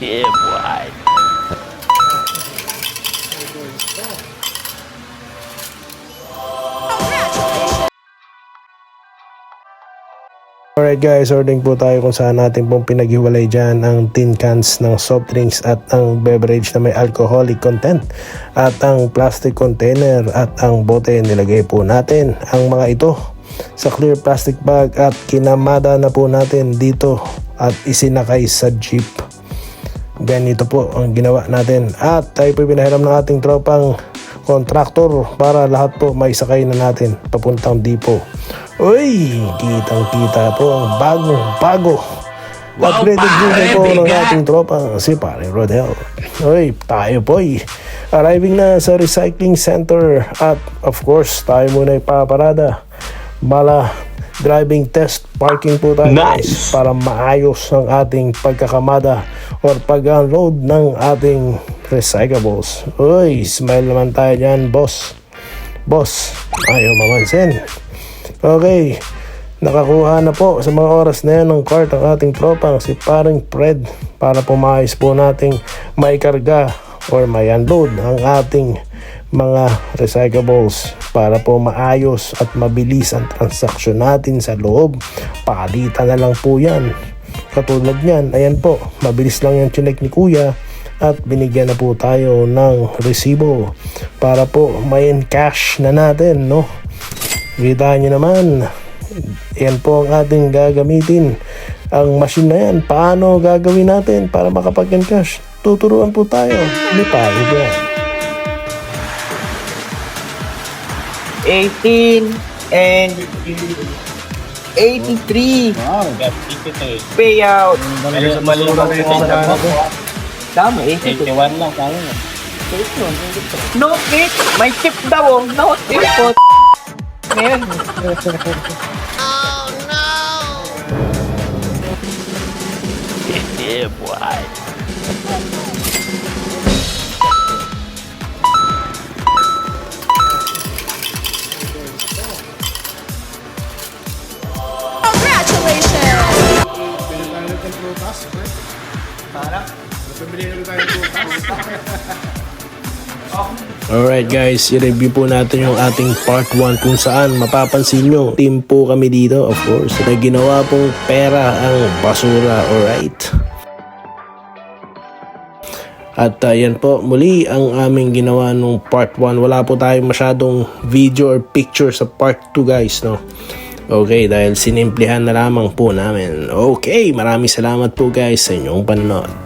yeah, boy. Alright guys, ordering po tayo kung saan natin pong pinaghiwalay dyan ang tin cans ng soft drinks at ang beverage na may alcoholic content at ang plastic container at ang bote nilagay po natin ang mga ito sa clear plastic bag at kinamada na po natin dito at isinakay sa jeep. Ganito po ang ginawa natin at tayo po pinahiram ng ating tropang kontraktor para lahat po may sakay na natin papuntang dipo. Uy, kitang kita po ang bagong bago. Wow, Upgraded pare, video po ng ating tropa si Pare Rodel. Uy, tayo po eh. Arriving na sa recycling center at of course tayo muna ipaparada. Bala driving test parking po tayo Nice! para maayos ang ating pagkakamada or pag-unload ng ating recyclables. Uy, smile naman tayo dyan, boss. Boss, ayaw mamansin. Okay, nakakuha na po sa mga oras na yan ng cart ang ating tropang si paring Fred para pumayos po nating may karga or may unload ang ating mga recyclables para po maayos at mabilis ang transaksyon natin sa loob. Palitan na lang po yan. Katulad niyan, ayan po, mabilis lang yung chinek ni kuya at binigyan na po tayo ng resibo para po may cash na natin, no? Kita nyo naman, yan po ang ating gagamitin. Ang machine na yan, paano gagawin natin para makapag-encash? Tuturuan po tayo. Hindi pa, iba 18 and 83 Wow. payout. Mali mali eh. lang ito sa daan ko. Tama, 82. 81 lang tayo. No tip! May tip daw oh. No tip po. Ngayon. Oh, yeah, boy. Alright guys, i-review po natin yung ating part 1 kung saan mapapansin nyo, team po kami dito of course, na ginawa pong pera ang basura, alright? At uh, yan po, muli ang aming ginawa nung part 1. Wala po tayong masyadong video or picture sa part 2 guys, no? Okay, dahil sinimplihan na lamang po namin. Okay, maraming salamat po guys sa inyong panonood.